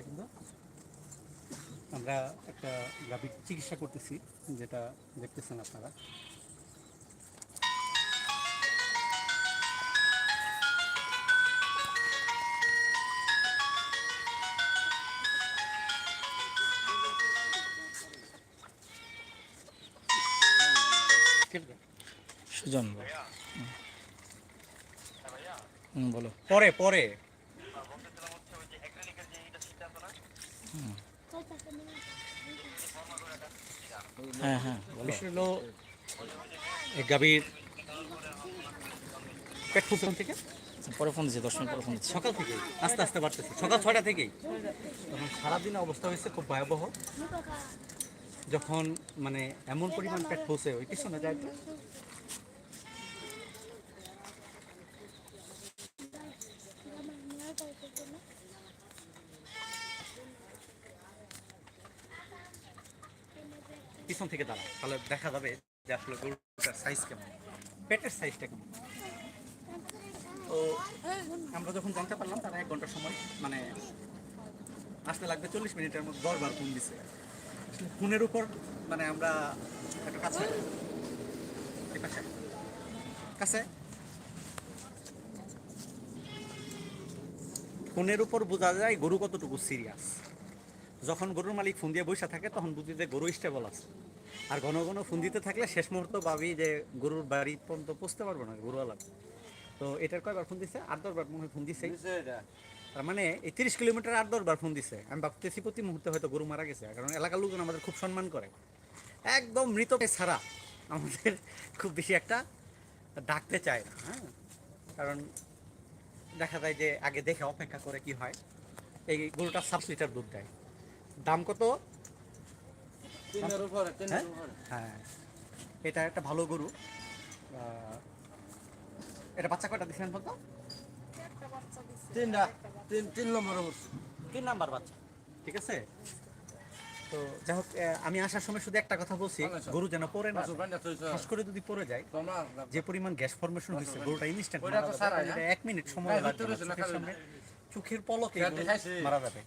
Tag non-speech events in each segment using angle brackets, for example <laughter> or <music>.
খামারে কিন্তু আমরা একটা গাভীর চিকিৎসা করতেছি যেটা দেখতেছেন আপনারা। সুজন হুম বলো। পরে পরে। হ্যাঁ হ্যাঁ হলো গাভীর পেট ফুটন থেকে? পরে ফোন দিচ্ছি দশ মিনিট পরে ফোন দিচ্ছি সকাল থেকে আস্তে আস্তে বাড়তেছে সকাল ছয়টা থেকেই। তখন সারাদিন অবস্থা হয়েছে খুব ভয়াবহ। যখন মানে এমন পরিমাণ পেট পৌঁছে ওই পিছনে যায় তো পিছন থেকে দাঁড়া তাহলে দেখা যাবে যে আসলে গরুটার সাইজ কেমন। পেটের সাইজটা কেমন। তো আমরা যখন জানতে পারলাম তারা এক ঘণ্টার সময় মানে আসতে লাগবে চল্লিশ মিনিটের মধ্যে দশবার ফোন দিছে। ফোনের উপর মানে আমরা একটা কাছে কাছে। ফোনের উপর বোঝা যায় গরু কতটুকু সিরিয়াস যখন গরুর মালিক ফোন দিয়ে বসে থাকে, তখন বুঝি যে গরু স্টেবল আছে। আর ঘন ঘন ফোন দিতে থাকলে শেষ মুহূর্ত ভাবি যে গরুর বাড়ি পর্যন্ত পৌঁছতে পারব না গরুওয়ালা। তো এটার কয়বার ফোন দিছে? আট দশবার মনে হয় ফোন দিছে। তার মানে এই তিরিশ কিলোমিটার আট দশবার ফোন দিছে। আমি ভাবতেছি প্রতি মুহূর্তে হয়তো গরু মারা গেছে কারণ এলাকার লোকজন আমাদের খুব সম্মান করে। একদম মৃত ছাড়া আমাদের খুব বেশি একটা ডাকতে চায় না হ্যাঁ? কারণ দেখা যায় যে আগে দেখে অপেক্ষা করে কি হয়। এই গরুটা সাত লিটার দুধ দেয়। দাম কত? হ্যাঁ? হ্যাঁ। এটা একটা ভালো গরু। এটা বাচ্চা কয়টা বলতো? তিনটা তিন তিন নম্বর তিন নাম্বার বাচ্চা। ঠিক আছে? তো যাই হোক আমি আসার সময় শুধু একটা কথা বলছি। গরু যেন পড়ে না খাস করে যদি পড়ে যায় যে পরিমাণ গ্যাস ফরমেশন হয়েছে গরুটা ইনস্ট্যান্ট? এক মিনিট সময় হ্যাঁ, লাগবে চোখের পলকে। মারা যাবে।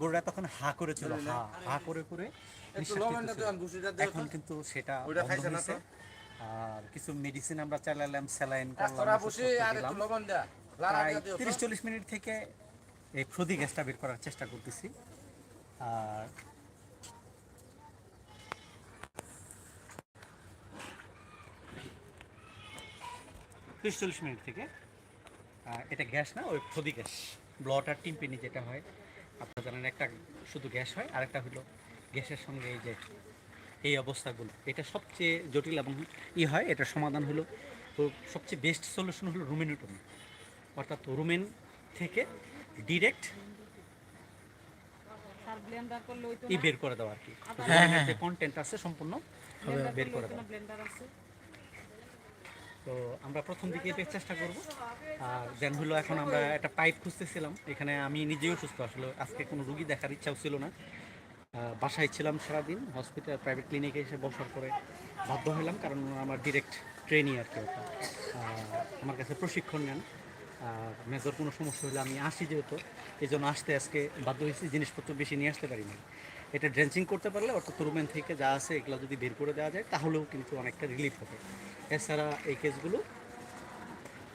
গরুটা তখন হা করে ছিল হা হা করে করে এখন কিন্তু সেটা? আর কিছু মেডিসিন আমরা চালালাম স্যালাইন প্রায় তো। তিরিশ চল্লিশ মিনিট থেকে এই গ্যাসটা বের করার চেষ্টা করতেছি। আর তিরিশ চল্লিশ মিনিট থেকে এটা গ্যাস না ওই ক্ষতি গ্যাস। ব্লড আর টিম্পিনি যেটা হয় আপনারা জানেন একটা শুধু গ্যাস হয় আরেকটা হলো গ্যাসের সঙ্গে এই যে এই অবস্থাগুলো এটা সবচেয়ে জটিল এবং ই হয় এটার সমাধান হলো তো সবচেয়ে বেস্ট সলিউশন হলো রুমেনোটমি। অর্থাৎ রুমেন থেকে ডিরেক্ট আর ব্লেন্ডার করলে ওই তো ই বের করে দেওয়া আর কি। হ্যাঁ, হ্যাঁ, যে কন্টেন্ট আছে সম্পূর্ণ বের করে দেওয়া তো আমরা প্রথম দিকে এটার চেষ্টা করব। আর দেন হলো এখন আমরা একটা পাইপ খুঁজতেছিলাম। এখানে আমি নিজেও সুস্থ আসলে আজকে কোনো রুগী দেখার ইচ্ছাও ছিল না। বাসায় ছিলাম সারাদিন হসপিটাল প্রাইভেট ক্লিনিকে এসে বসার পরে বাধ্য হলাম কারণ আমার ডিরেক্ট ট্রেনই আর কি ওটা। আমার কাছে প্রশিক্ষণ নেন। মেজর কোনো সমস্যা হলে আমি আসি যেহেতু এই জন্য আসতে আজকে বাধ্য হয়েছি, জিনিসপত্র বেশি নিয়ে আসতে পারিনি। এটা ড্রেঞ্চিং করতে পারলে অর্থাৎ রুমেন থেকে যা আছে এগুলো যদি বের করে দেওয়া যায়, তাহলেও কিন্তু অনেকটা রিলিফ হবে। এছাড়া এই কেসগুলো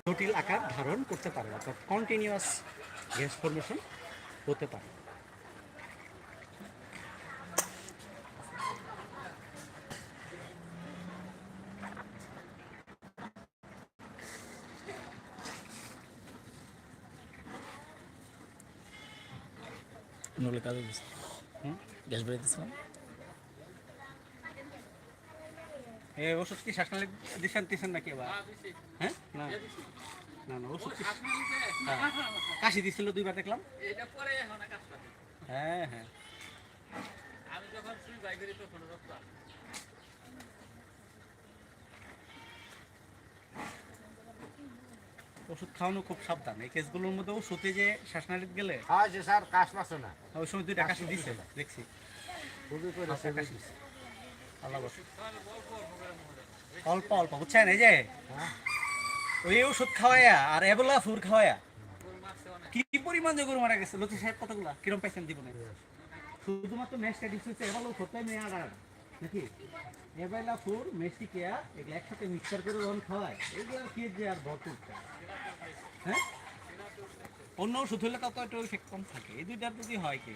জটিল আকার ধারণ করতে পারে, অর্থাৎ কন্টিনিউয়াস গ্যাস ফর্মেশন হতে পারে। কাজে দিচ্ছে হুম? গ্যাস বেড়ে দিচ্ছিলাম এই ওষুধ কি শ্বাসনালী দিচ্ছেন দিচ্ছেন নাকি হ্যাঁ না না না ওষুধ কি। কাশি দিছিল দুইবার দেখলাম হ্যাঁ হ্যাঁ ওষুধ খাওয়ানো খুব সাবধান। এই কেসগুলোর মধ্যে ওষুধে যে শ্বাসনালীতে গেলে হ্যাঁ যে স্যার কাশ মাসে না। ওই সময় দুইটা কাশি দিছে দেখছি। অল্প অল্প বুঝছেন? এই যে ওই ওষুধ খাওয়ায়া আর এবলা ফুর খাওয়ায়া কি পরিমাণ যে গরু মারা গেছে? লতি সাহেব কতগুলা? কিরম পাইছেন জীবনে? শুধুমাত্র ম্যাচটা ডিসপ্লেতে এবার কোথায় মেয়ে আর। নাকি? এবেলা মেসি কেয়া এগুলো একসাথে মিক্সার করে যখন খাওয়ায়। এগুলো কি যে আর ভরপুর হ্যাঁ? অন্য ওষুধ হলে তত একটু কম থাকে। এই দুইটার যদি হয় কি?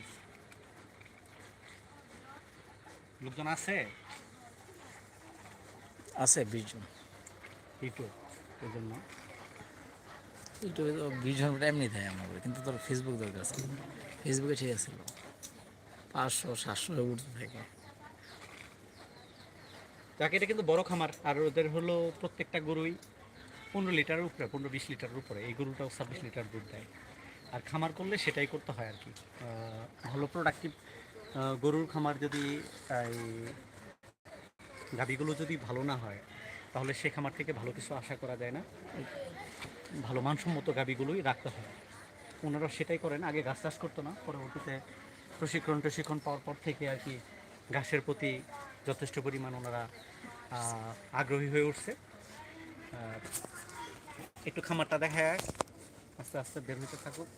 লোকজন আছে? আছে বিশ জন একটু এই জন্য এমনি দেয় আমার কিন্তু তোর ফেসবুক দরকার ছিল ফেসবুকে ঠিক আছে পাঁচশো সাতশো উঠতে থাকে। যাকে এটা কিন্তু বড় খামার, আর ওদের হলো প্রত্যেকটা গরুই পনেরো লিটারের উপরে, পনেরো বিশ লিটারের উপরে। এই গরুটাও ছাব্বিশ লিটার দুধ দেয়। আর খামার করলে সেটাই করতে হয় আর কি। ভালো প্রোডাক্টিভ গরুর খামার যদি, এই, গাভিগুলো যদি ভালো না হয়, তাহলে সে খামার থেকে ভালো কিছু আশা করা যায় না। ভালো মানসম্মত গাভিগুলোই রাখতে হয়। ওনারা সেটাই করেন। আগে ঘাস চাষ করতো না, পরবর্তীতে প্রশিক্ষণ প্রশিক্ষণ পাওয়ার পর থেকে আর কি ঘাসের প্রতি যথেষ্ট পরিমাণ ওনারা আগ্রহী হয়ে উঠছে। একটু খামারটা দেখা আস্তে আস্তে বের হতে থাকুক।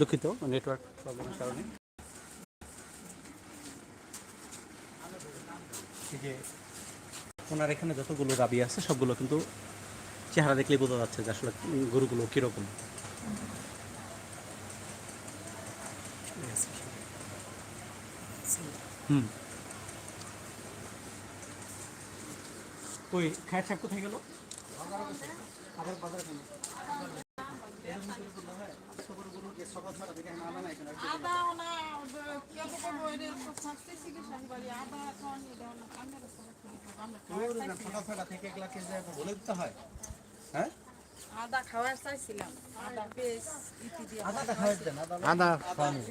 দুঃখিত নেটওয়ার্ক প্রবলেমের কারণে। যে ওনার এখানে যতগুলো গাবি আছে, সবগুলো কিন্তু চেহারা দেখলেই বোঝা যাচ্ছে যে আসলে গরুগুলো কীরকম। হুম। কই খায় কোথায় গেল? বাজারে কেন আদা আদা ছটা হয় হ্যাঁ আদা খাওয়ার চাইছিলাম আদা পেস্ট ইতি দিয়ে আদাটা খাওয়াই দেন আদা আদা খাওয়ানি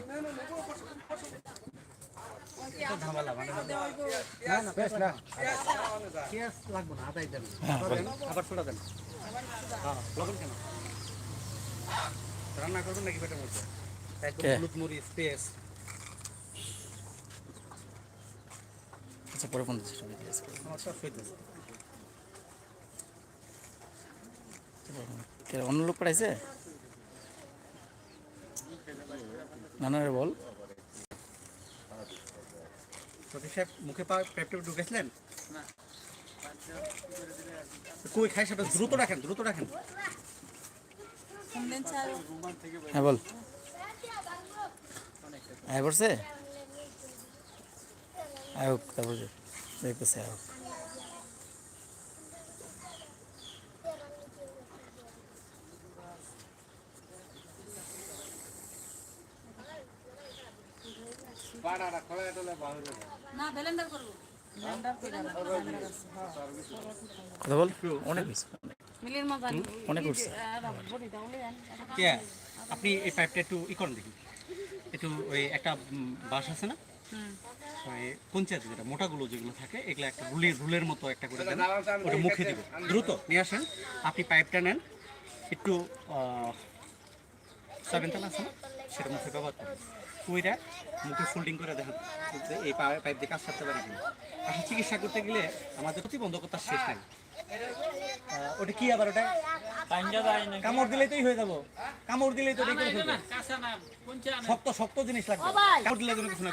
তো ঝামেলা মানে না না বেশ না পেঁয়াজ লাগবে না আদাই দেন দেন, আবার সোডা দেন হ্যাঁ লবণ কেন রান্না করবেন নাকি পেটের মধ্যে? একদম হলুদ মরিচ পেঁয়াজ। আচ্ছা পরে ফোন দিচ্ছি সবাই ঠিক আছে। আমার সব হইতেছে কে, অন্য লোক পাঠাইছে? না না রে বল। সতীশ সাহেব মুখে পা পেট টেপ ঢুকেছিলেন? কই খাই সেটা দ্রুত রাখেন দ্রুত রাখেন। হ্যাঁ বল। আয় পড়ছে? আয় হোক তারপর দেখতেছে আয় হোক। কথা বল। অনেক হয়েছে অনেক উঠছে কে? আপনি এই পাইপটা একটু ই করেন দেখি। একটু ওই একটা বাঁশ আছে না? পঞ্চায়েত যেটা মোটাগুলো যেগুলো থাকে এগুলো একটা রুলের রুলের মতো একটা করে দেন। ওটা মুখে দিব। দ্রুত নিয়ে আসেন। আপনি পাইপটা নেন। একটু সেভেন তাল আছে না? সেটা মুখে ব্যবহার করেন। ওইটা মুখে ফোল্ডিং করে দেখেন যে এই পাইপ দিয়ে কাজ করতে পারি কিনা। আসলে চিকিৎসা করতে গেলে আমাদের প্রতিবন্ধকতার শেষ নাই। ওটা কি আবার ওটা? কামড় দিলেই তোই হয়ে যাব। কামড় দিলেই তো। শক্ত শক্ত জিনিস লাগবে। কামড় দিলে কোনো কিছু না।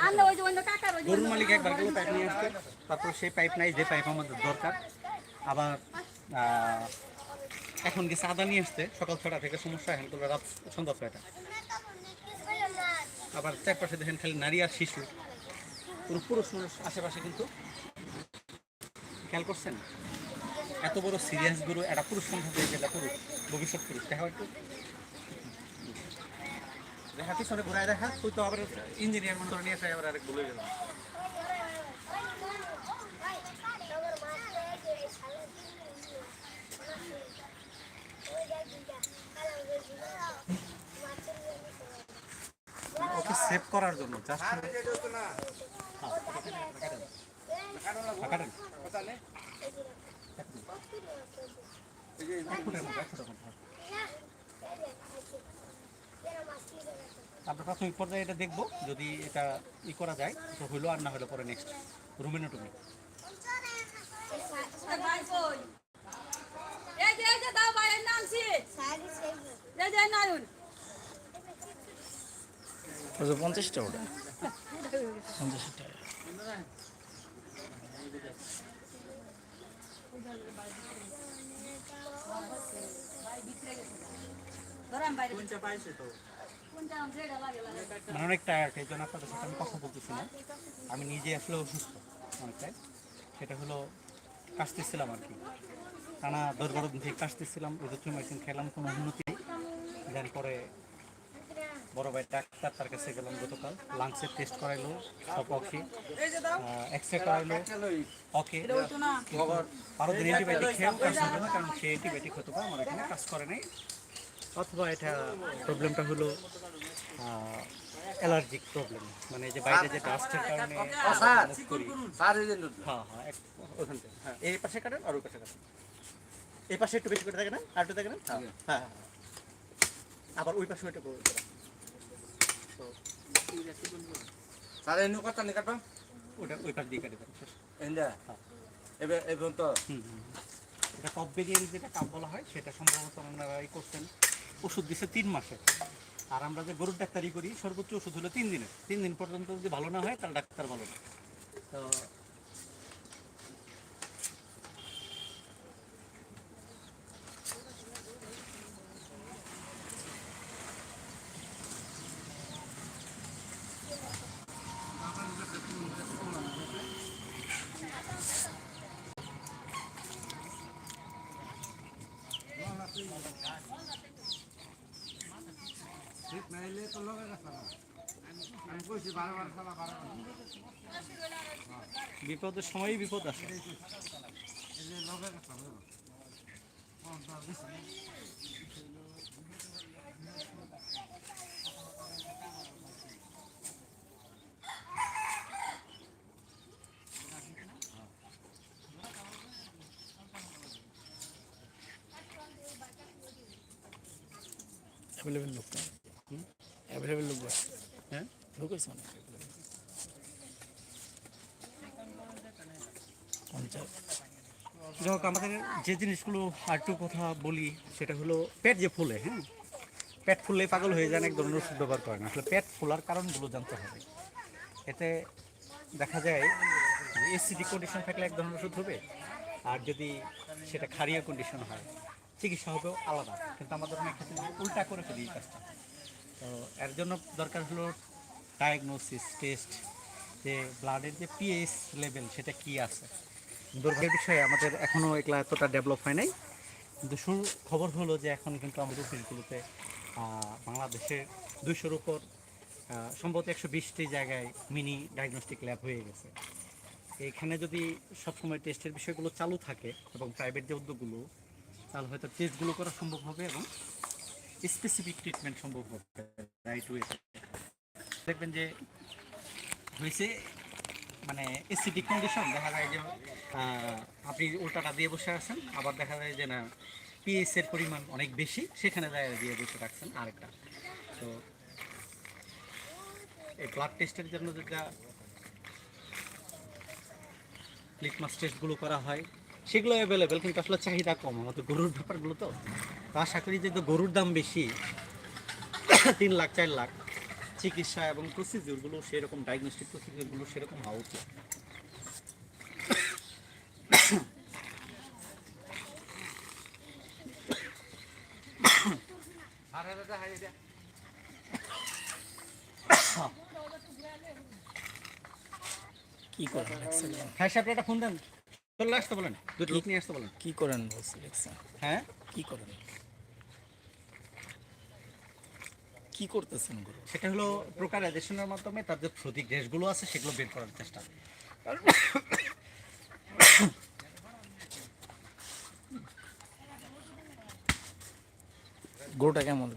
গরুর মালিক একবার গেলে পাইপ নিয়ে আসছে। তারপর সেই পাইপ নাই যে পাইপ আমাদের দরকার। আবার এখন গেছে আদা নিয়ে আসতে সকাল ছটা থেকে সমস্যা এখন করবে রাত সন্ধ্যা ছয়টা। আবার চারপাশে দেখেন খালি নারী আর শিশু। পুরো পুরুষ মানুষ আশেপাশে কিন্তু। খেয়াল করছেন? এত বড় সিরিয়াস গরু একটা পুরুষ সংখ্যা দিয়ে যেটা পুরুষ ভবিষ্যৎ পুরুষ। দেখা একটু। দেখা পিছনে ঘুরায় দেখা তুই তো আবার ইঞ্জিনিয়ার মনে করে নিয়ে আসে আবার আরেক বলে গেলাম ওকে সেভ করার জন্য জাস্ট কাটেন কথা আমরা প্রাথমিক পর্যায়ে এটা দেখব যদি এটা ই করা যায় তো হইল আর না হলে পরে নেক্সট রুমিনোটমি ভাই কই? এই যে এই যে দাও ভাইয়ের নাম ছি এই যে নায়ুন কত পঞ্চাশটা ওটা। পঞ্চাশ টাকা ধরাম বাইরে কোনটা আম যেটা লাগে লাগে মানে অনেক টায়ার্ড এই জন্য আপনাদের সাথে আমি কথা বলতেছি না। আমি নিজে আসলে অসুস্থ, অনেকটাই। সেটা হলো কাশতেছিলাম আর কি। টানা দশ বারো দিন থেকে কাশতেছিলাম মেডিসিন খেলাম, কোনো উন্নতি দেন পরে বড় ভাই ডাক্তার তার কাছে গেলাম গতকাল। লাংসের টেস্ট করাইলো সব ওকে এক্স রে করাইলো ওকে বারো দিন অ্যান্টিবায়োটিক খেয়েও কাজ হবে না কারণ সে অ্যান্টিবায়োটিক হতে পারে আমার এখানে কাজ করে নাই। অথবা এটা প্রবলেমটা হলো অ্যালার্জিক প্রবলেম মানে যে বাইরে যে ডাস্টের কারণে হ্যাঁ হ্যাঁ ওখান থেকে। হ্যাঁ। এই পাশে কাটেন আর ওই পাশে কাটেন। এই পাশে একটু বেশি করে থাকে না আর একটু থাকে না হ্যাঁ হ্যাঁ হ্যাঁ। আবার ওই পাশে ওইটা করে স্যার এই নু কথা নিয়ে কাটবাম ওটা ওই পাশ দিয়ে কাটে এবার এবার এবং তো। এটা কপ ভেরিয়েন্ট যেটা কাপ বলা হয় সেটা সম্ভবত আপনারা এই করছেন ওষুধ দিচ্ছে তিন মাসে। আর আমরা যে গরুর ডাক্তারি করি সর্বোচ্চ ওষুধ হলো তিন দিনের। তিন দিন পর্যন্ত যদি ভালো না হয় তাহলে ডাক্তার ভালো না। তো ঠিক না এলে তো লগে গেছে না আমি কইছি বারবার সালা বারবার বিপদের সময়ই বিপদ আসে। অ্যাভেলেবেল লোক অ্যাভেলেবেল লোক হ্যাঁ? লোক আছে অনেক। যাই হোক, আমাদের যে জিনিসগুলো আর একটু কথা বলি, সেটা হলো পেট যে ফুলে হ্যাঁ? পেট ফুললে পাগল হয়ে যান, এক ধরনের ওষুধ ব্যবহার করেন। আসলে পেট ফোলার কারণগুলো জানতে হবে। এতে দেখা যায় এসিডি কন্ডিশন থাকলে এক ধরনের ওষুধ হবে, আর যদি সেটা খারিয়া কন্ডিশন হয়, চিকিৎসা হবেও আলাদা। কিন্তু আমাদের অনেক ক্ষেত্রে উল্টা করে ফেলি কাজটা। তো এর জন্য দরকার হলো ডায়াগনোসিস টেস্ট যে ব্লাডের যে পিএইচ লেভেল সেটা কি আছে? দুর্ভাগ্যের বিষয়ে আমাদের এখনও এগুলা এতটা ডেভেলপ হয় নাই। কিন্তু খবর হলো যে এখন কিন্তু আমাদের অফিসগুলোতে আহ, বাংলাদেশের দুইশোর উপর সম্ভবত একশো বিশটি জায়গায় মিনি ডায়াগনস্টিক ল্যাব হয়ে গেছে। এখানে যদি সবসময় টেস্টের বিষয়গুলো চালু থাকে এবং প্রাইভেট যে উদ্যোগগুলো তাহলে হয়তো টেস্টগুলো করা সম্ভব হবে এবং স্পেসিফিক ট্রিটমেন্ট সম্ভব হবে রাইট ওয়ে দেখবেন যে হয়েছে মানে এসিডিক কন্ডিশন দেখা যায় যে আপনি উল্টাটা দিয়ে বসে আছেন। আবার দেখা যায় যে না পিএস এর পরিমাণ অনেক বেশি, সেখানে যায় দিয়ে বসে রাখছেন আরেকটা। তো এই ব্লাড টেস্টের জন্য যেটা লিটমাস টেস্টগুলো করা হয়, সেগুলো অ্যাভেলেবেল কিন্তু আসলে চাহিদা কম। আমাদের গরুর ব্যাপারগুলো তো। আশা করি যে গরুর দাম বেশি, তিন লাখ, চার লাখ, চিকিৎসা এবং প্রসিডিউরগুলো সেরকম ডায়াগনস্টিক প্রসিডিউরগুলো সেরকম হওয়া উচিত। কি করেন হ্যাঁ সাহেব একটা ফোন দেন। চলে আসতে বলেন দুটো লোক নিয়ে আসতে বলেন। কি করেন বলছি হ্যাঁ? কি করেন? কি করতেছেন গুরু? সেটা হলো প্রকারাইজেশনের মাধ্যমে তাদের প্রতীক দেশগুলো আছে সেগুলো বের করার চেষ্টা। <coughs> গরুটা কেমন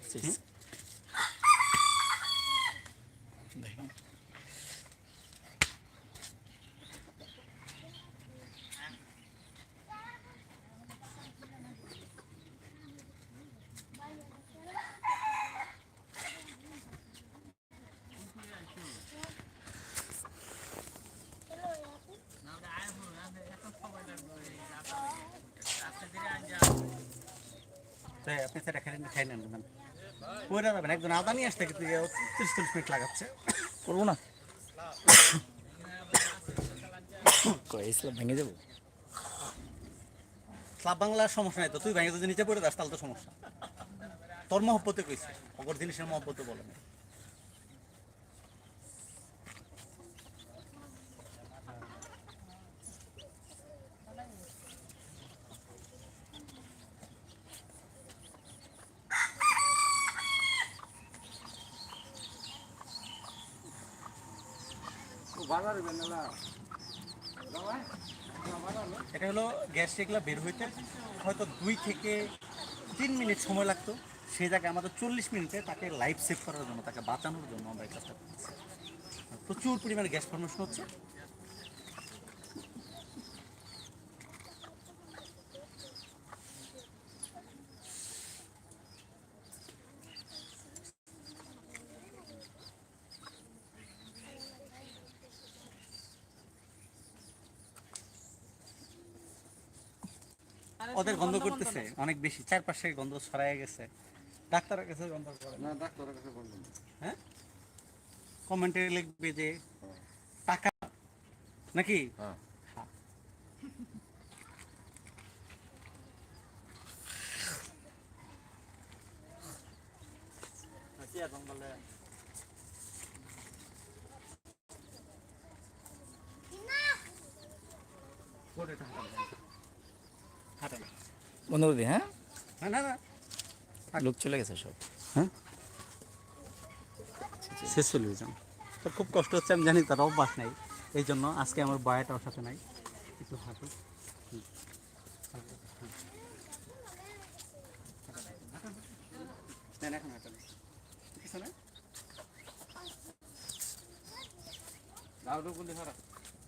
আপনি সেটা খেলেন খাই নেন যাবেন একজন আদা আসতে তিরিশ চল্লিশ মিনিট লাগাচ্ছে। করব না? ইসলাম ভেঙে যাব? ক্লাব বাংলার সমস্যা নাই তো তুই ভেঙে যদি নিচে পড়ে যাস তাহলে তো সমস্যা। তোর মহব্বতে কইছে অগর জিনিসের মহব্বতে বলে না। এটা হলো গ্যাস এগুলো বের হইতে হয়তো দুই থেকে তিন মিনিট সময় লাগতো। সেই জায়গায় আমাদের চল্লিশ মিনিটে তাকে লাইফ সেভ করার জন্য, তাকে বাঁচানোর জন্য আমরা এই কাজটা করছি। প্রচুর পরিমাণে গ্যাস ফর্মেশন হচ্ছে। ওদের গন্ধ করতেছে অনেক বেশি চারপাশে গন্ধ ছড়ায় গেছে। ডাক্তারের কাছে গন্ধ করে না। ডাক্তারের কাছে বললাম হ্যাঁ? কমেন্টে লিখবে যে টাকা নাকি? হ্যাঁ। হাঁটে না। বন্ধ করে দিই হ্যাঁ না না। না লোক চলে গেছে সব। হ্যাঁ? শেষ চলে যান। তো খুব কষ্ট হচ্ছে আমি জানি তার অভ্যাস নাই। এই জন্য আজকে আমার বয়াটা ওর সাথে নাই। একটু হাঁটু।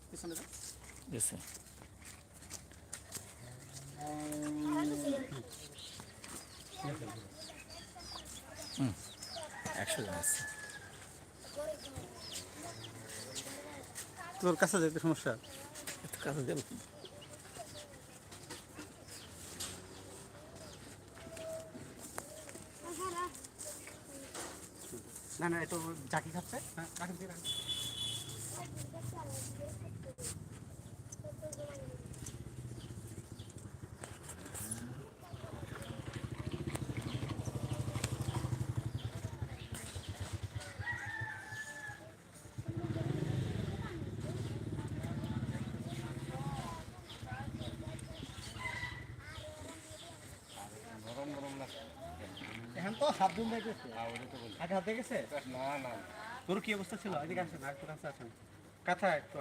পিছনে? পিছনে একশো জন আছে। তোর কাছে যেতে সমস্যা? এত কাছে যাব? না না এটা জাকি খাচ্ছে। হ্যাঁ রাখেন দিয়ে রাখেন। নরম নরম না এখন তো হাত ধুন গেছে হ্যাঁ আগে হাত গেছে? না না। তোর কি অবস্থা ছিল? এদিকে আসেন আর তোর আসেন। কাঁথা একটু।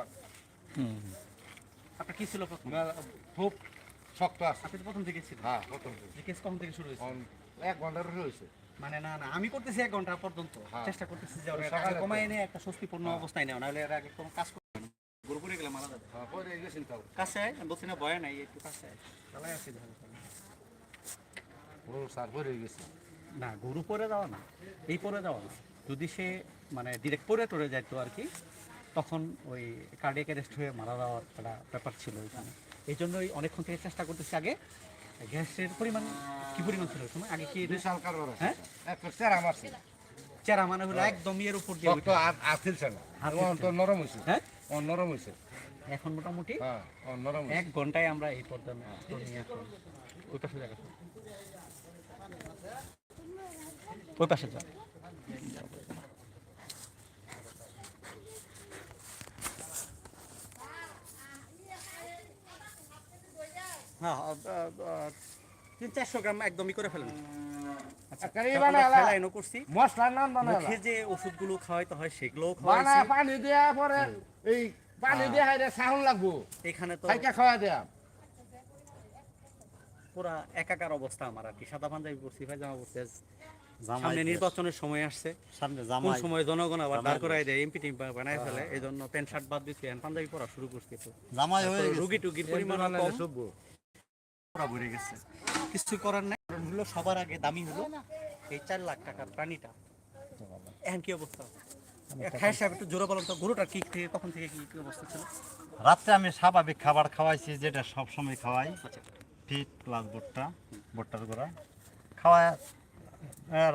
আপনার কি ছিল খুব শক্ত আছে। আপনি তো প্রথম থেকে ছিল হ্যাঁ প্রথম থেকে। যে কেস কখন থেকে শুরু হয়েছে। এক ঘণ্টার হয়েছে। মানে না না আমি করতেছি এক ঘণ্টা পর্যন্ত। হ্যাঁ। চেষ্টা করতেছি যে ওরা। কমায় এনে একটা স্বস্তিপূর্ণ হ্যাঁ। অবস্থায় নেওয়া নাহলে এর আগে কোনো কাজ করবে না। গরু গেলে মারা যাবে হ্যাঁ কাছে আয়, আমি বলছি না ভয় নাই একটু কাছে। চালাই আছি পরে গেছে। না গরু পরে যাওয়া না এই পরে যাওয়া না। যদি সে মানে ডিরেক্ট পরে টরে যাইতো আর কি তখন ওই কার্ডিয়াক অ্যারেস্ট হয়ে মারা যাওয়ার একটা ব্যাপার ছিল ওইখানে এই জন্যই অনেকক্ষণ থেকে চেষ্টা করতেছি আগে গ্যাসের পরিমাণ কি পরিমাণ ছিল ওই সময়? আগে কি বিশাল কারবার হ্যাঁ? চেরা মারছে। চেরা মানে হলো একদম ইয়ের উপর দিয়ে না তো নরম হয়েছে হ্যাঁ? ও নরম হয়েছে এখন মোটামুটি হ্যাঁ নরম এক ঘন্টায় আমরা এই পর্যন্ত ওই পাশে জায়গা ওই পাশে যা হ্যাঁ তিন চারশো গ্রাম একদমই করে ফেলেন। আচ্ছা একেবারেই তারপরে বানালা। ফেলাইনও করছি। মশলা নান বানায় মুখে যে ওষুধগুলো খাওয়াইতে হয় সেগুলোও খাওয়াইছি। পানি দেয়া পরে এই পানি দিয়ে হাইরে সাউন্ড লাগবো। এখানে তো খাওয়া দেয়া। পুরা একাকার অবস্থা আমার আর কি। সাদা পাঞ্জাবি পরছি পায়জামা পরছি। আজ সামনে নির্বাচনের সময় আসছে। সামনে কোন জামাই। সময় জনগণ আবার দাঁড় করাই দেয় এমপি টিম বানায় ফেলে এই জন্য প্যান্ট শার্ট বাদ দিচ্ছি এখন পাঞ্জাবি পরা শুরু করছি তো। জামাই হয়ে গেছে। রুগী টুগির পরিমাণ কম। পরা ভরে গেছে। কিছু করার নাই। কারণ হলো সবার আগে দামি হলো। এই চার লাখ টাকার প্রাণীটা। এখন কি অবস্থা? খায় সাহেব একটু জোরে বলুন তো গরুটা কি থেকে তখন থেকে কি কি অবস্থা ছিল? রাত্রে আমি স্বাভাবিক খাবার খাওয়াইছি যেটা সব সময় খাওয়াই। আচ্ছা। ফিট প্লাস ভুট্টা ভুট্টার গোড়া। খাওয়া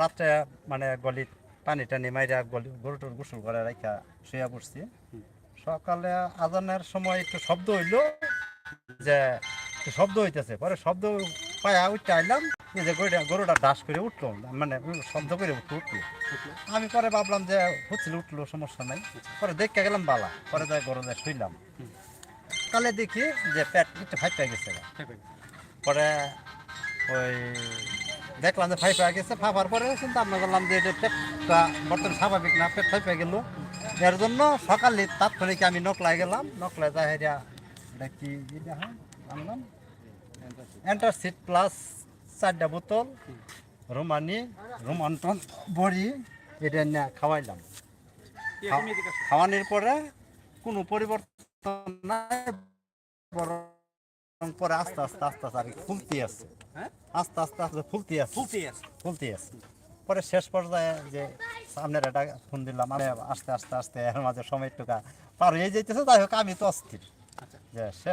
রাত্রে মানে গলি পানি টানি মাইরা গলি গরুটোর গোসল করে রাখা শুয়ে পড়ছি। সকালে আজানের সময় একটু শব্দ হইল যে শব্দ হইতেছে। পরে শব্দ পায়া উঠতে আইলাম যে গরুটা গরুটা ডাস করে উঠল মানে শব্দ করে উঠল উঠল। আমি পরে ভাবলাম যে হচ্ছিল উঠল সমস্যা নাই। পরে দেখতে গেলাম বালা পরে যাই গরু যায় শুইলাম। তাহলে দেখি যে পেট একটু ফাইট গেছে। পরে ওই দেখলাম যে হয়ে গেছে ফাঁপার পরে চিন্তা ভাবনা করলাম যে এটা পেটটা বর্তমানে স্বাভাবিক না পেট হয়ে গেল। এর জন্য সকালে তাৎক্ষণিক আমি নকলায় গেলাম নকলায় যাই হেরিয়া এটা কি আনলাম অ্যান্টারসিড প্লাস চারটা বোতল রোমানি রোমান্টন বড়ি এটা নিয়ে খাওয়াইলাম। খাওয়ানোর পরে কোনো পরিবর্তন নাই বরং পরে আস্তে আস্তে আস্তে আস্তে আর কি আছে। হ্যাঁ? আস্তে আস্তে আস্তে ফুলতি আছে। ফুলতেই আছে। ফুলতি আছে। পরে শেষ পর্যায়ে যে সামনের একটা ফোন দিলাম আমি আস্তে আস্তে আস্তে এর মাঝে সময় একটু পার হয়ে যাইতেছে যাই হোক আমি তো অস্থির। আচ্ছা। যে সে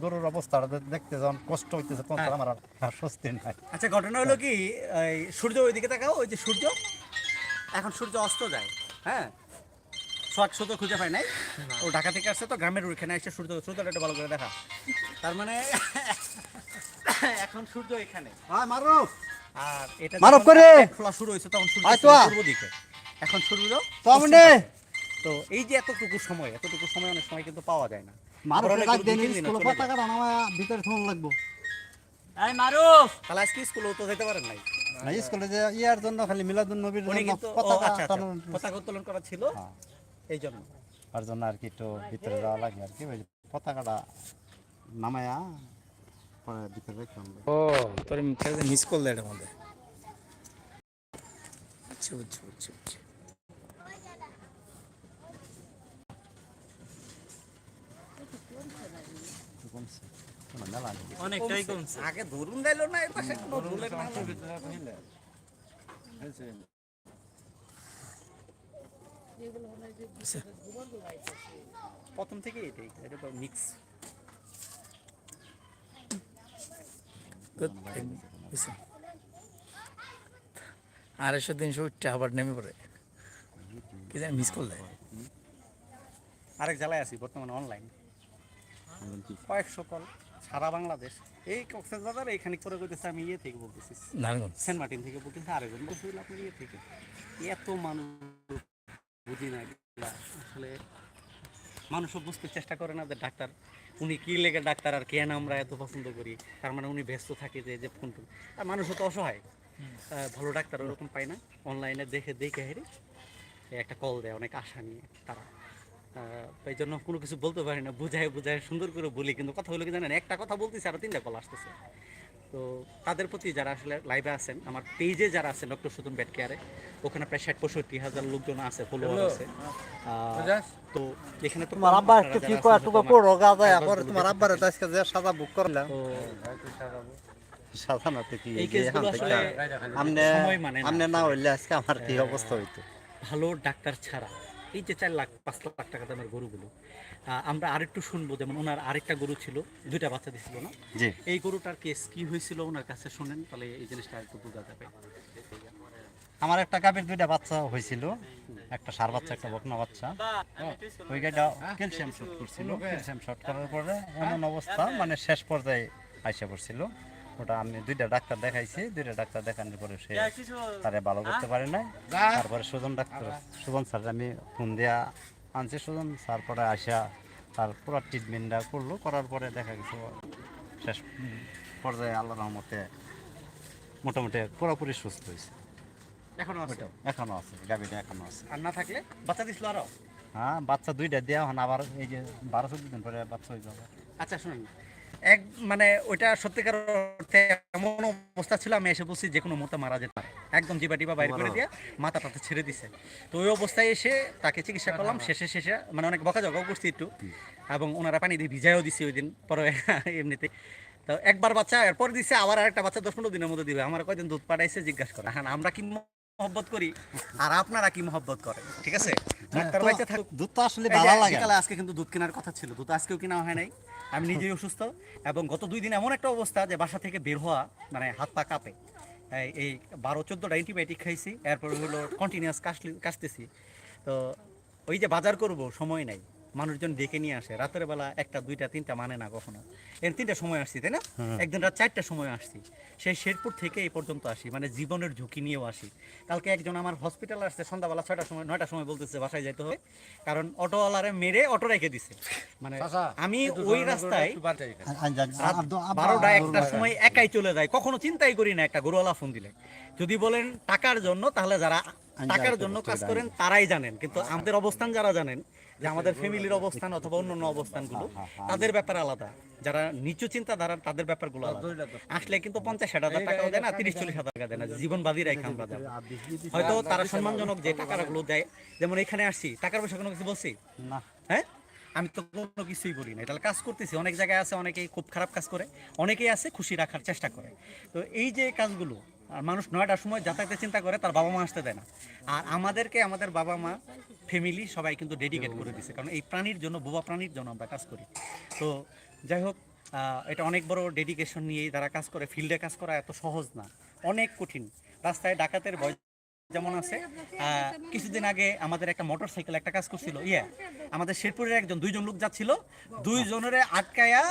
গরুর অবস্থাটা দেখতে যখন কষ্ট হইতেছে তখন হ্যাঁ। আমার আর- স্বস্তি নাই। আচ্ছা ঘটনা হলো কি এই সূর্য ওইদিকে তাকাও ওই যে সূর্য এখন সূর্য অস্ত যায় হ্যাঁ? সোয়াক সুতো খুঁজে পায় নাই। ও ঢাকা থেকে আসছে তো গ্রামের ওইখানে এসে সূর্য সূর্যটা একটু ভালো করে দেখা। তার মানে <coughs> এখন সূর্য এখানে। হ্যাঁ মারুফ আর এটা মারুফ যখন করে। খোলা শুরু হয়েছে তখন সূর্য। পূর্ব দিকে। এখন সূর্য তো আমনে তো এই যে এতটুকু সময় এতটুকু সময় অনেক সময় কিন্তু পাওয়া যায় না। মারুফ অনেক রাখ দূর দেন দু তিন দিনে স্কুলে চলে আমার ভিতরে ফোন লাগবো। এই মারুফ তাহলে আজকে স্কুলেও তো যেতে পারেন নাই। না স্কুলে যে ইয়ার জন্য খালি মিলাদুন নবীর জন্য পতাকা আচ্ছা, আচ্ছা, পতাকা উত্তোলন করা ছিল। হ্যাঁ। এই জন্য তার জন্য আর কি একটু ভিতরে যাওয়া লাগে আর কি পতাকাটা নামায়া পরে ভিতরে ও তোর মিস করলে এটার মধ্যে। আচ্ছা বুঝছি বুঝছি বুঝছি। অনেকটাই কমছে। আগে ধরুন গেল না এই পাশে কোনো ভুলের না। প্রথম থেকে এটাই এটা মিক্স। আড়াইশো তিনশো উঠতে আবার নেমে পড়ে। কি জানি মিস করলে। আরেক জেলায় আছি বর্তমানে অনলাইন কয়েকশো কল সারা বাংলাদেশ। এই কক্সবাজার এখানে করে করতেছে আমি ইয়ে থেকে বলতেছি। সেন্ট মার্টিন থেকে বলতেছে আরেকজন বলছিল আপনি ইয়ে থেকে। এত মানুষ। বুঝি না আসলে মানুষও বুঝতে চেষ্টা করে না যে ডাক্তার উনি কি লেগে ডাক্তার আর কেন আমরা এত পছন্দ করি? তার মানে উনি ব্যস্ত থাকে যে যে ফোন টোন। আর মানুষও তো অসহায়। ভালো ডাক্তার ওরকম পায় না। অনলাইনে দেখে দেখে হেরে একটা কল দেয় অনেক আশা নিয়ে তারা। এই জন্য কোনো কিছু বলতে পারি না। বুঝায় বুঝায় সুন্দর করে বলি। কিন্তু কথা হলো কি জানেন? একটা কথা বলতেছি আরও তিনটা কল আসতেছে। তো তাদের প্রতি যারা আসলে লাইভে আছেন আমার পেজে যারা আছেন ডক্টর সুতন বেড কেয়ারে ওখানে প্রায় ষাট পঁয়ষট্টি হাজার লোকজন আছে ফলোয়ার আছে। তো এখানে তোমার আব্বা একটু কি কয় টুকা পড়ো গাজা পরে তোমার আব্বারে আজকে যে সাদা বুক করলাম। তো সাদা না তো কি আমনে মানে না। আমনে না হইলে আজকে আমার কি অবস্থা হইতো? ভালো ডাক্তার ছাড়া। এই যে চার লাখ পাঁচ লাখ টাকা দামের গরুগুলো আমরা আরেকটু শুনব। যেমন ওনার আরেকটা গরু ছিল দুইটা বাচ্চা দিছিল না? জি। এই গরুটার কেস কি হয়েছিল? ওনার কাছে শুনেন তাহলে এই জিনিসটা একটু বোঝা যাবে। আমার একটা গাভীর দুইটা বাচ্চা হয়েছিল একটা সার বাচ্চা একটা বকনা বাচ্চা। ওই গাড়িটা ক্যালসিয়াম শট করছিল। ক্যালসিয়াম শট করার পরে এমন অবস্থা মানে শেষ পর্যায়ে আইসা পড়ছিল। ওটা আমি দুইটা ডাক্তার দেখাইছি দুইটা ডাক্তার দেখানোর পরে সে তারে ভালো করতে পারে নাই। তারপরে সুজন ডাক্তার সুজন স্যার আমি ফোন দিয়া আনছি সুজন তারপরে আসা তার পুরো ট্রিটমেন্টটা করল করার পরে দেখা গেছে শেষ পর্যায়ে আল্লাহ রহমতে মোটামুটি পুরোপুরি সুস্থ হয়েছে। এখনও আছে? এখনও আছে গাভীটা এখনও আছে। আর না থাকলে? বাচ্চা দিছিল আরও? হ্যাঁ বাচ্চা দুইটা দেওয়া হন আবার এই যে বারো চোদ্দ দিন পরে বাচ্চা হয়ে যাবে। আচ্ছা শুনুন। এক মানে ওইটা সত্যিকার অর্থে এমন অবস্থা ছিল আমি এসে বলছি যে কোনো মতো মারা যেতে পারে। একদম জিবা টিবা বাইর করে দিয়ে মাথা টাথা ছেড়ে দিছে। তো ওই অবস্থায় এসে তাকে চিকিৎসা করলাম। শেষে শেষে মানে অনেক বকা জগাও করছি একটু। এবং ওনারা পানি দিয়ে ভিজাইও দিছি ওই দিন পরে <laughs> এমনিতে। তো একবার বাচ্চা এরপর দিছে আবার আরেকটা বাচ্চা দশ পনেরো দিনের মধ্যে দিবে। আমার কয়দিন দুধ পাঠাইছে জিজ্ঞাসা করে হ্যাঁ আমরা কি মহব্বত করি? আর আপনারা কি মহব্বত করেন? ঠিক আছে? ডাক্তার দুধ তো আসলে ভালো লাগে আজকে কিন্তু দুধ কেনার কথা ছিল। দুধ আজকেও কেনা হয় নাই। আমি নিজেই অসুস্থ এবং গত দুই দিন এমন একটা অবস্থা যে বাসা থেকে বের হওয়া মানে হাত পা কাঁপে। এই- বারো চোদ্দোটা অ্যান্টিবায়োটিক খাইছি, এরপর হলো কন্টিনিউয়াস কাশতেছি। তো ওই যে বাজার করব, সময় নাই। মানুষজন ডেকে নিয়ে আসে। রাতের বেলা একটা দুইটা তিনটা মানে না কখনো। এর তিনটা সময় আসছি তাই না? একদিন রাত চারটার সময় আসছি। সেই শেরপুর থেকে এই পর্যন্ত আসি মানে জীবনের ঝুঁকি নিয়েও আসি। কালকে একজন আমার হসপিটালে আসছে সন্ধ্যাবেলা ছয়টার সময় নয়টার সময় বলতেছে বাসায় যেতে হবে। কারণ অটোওয়ালারে মেরে অটো রেখে দিছে। মানে আমি ওই রাস্তায় বারোটা একটার সময় একাই চলে যায়। কখনো চিন্তাই করি না একটা গরুওয়ালা ফোন দিলে। যদি বলেন টাকার জন্য তাহলে যারা টাকার জন্য কাজ করেন তারাই জানেন। কিন্তু আমাদের অবস্থান যারা জানেন যে আমাদের ফ্যামিলির অবস্থান অথবা অন্য অন্য অবস্থানগুলো তাদের ব্যাপার আলাদা। যারা নিচু চিন্তাধারা তাদের ব্যাপারগুলো আসলে কিন্তু পঞ্চাশ ষাট হাজার টাকাও দেয় না তিরিশ চল্লিশ হাজার টাকা দেয় না। জীবন বাজি রাখে আমরা যাব। হয়তো তারা সম্মানজনক যে টাকাগুলো দেয় যেমন এখানে আসছি টাকার পয়সা কোনো কিছু বলছি? হ্যাঁ? আমি তো কোনো কিছুই বলি না তাহলে কাজ করতেছি। অনেক জায়গায় আছে অনেকেই খুব খারাপ কাজ করে অনেকেই আছে খুশি রাখার চেষ্টা করে। তো এই যে কাজগুলো আর মানুষ নয়টার সময় যাতায়াতের চিন্তা করে, তার বাবা মা আসতে দেয় না। আর আমাদেরকে, আমাদের বাবা মা ফ্যামিলি সবাই কিন্তু ডেডিকেট করে দিছে। কারণ এই প্রাণীর জন্য, বোবা প্রাণীর জন্য আমরা কাজ করি। তো যাই হোক এটা অনেক বড় ডেডিকেশন নিয়েই তারা কাজ করে ফিল্ডে কাজ করা এত সহজ না। অনেক কঠিন। রাস্তায় ডাকাতের ভয় যেমন আছে কিছুদিন আগে আমাদের একটা মোটর সাইকেল একটা কাজ করছিল। ইয়ে আমাদের শেরপুরের একজন, দুইজন লোক যাচ্ছিল। দুইজনের আটকায়া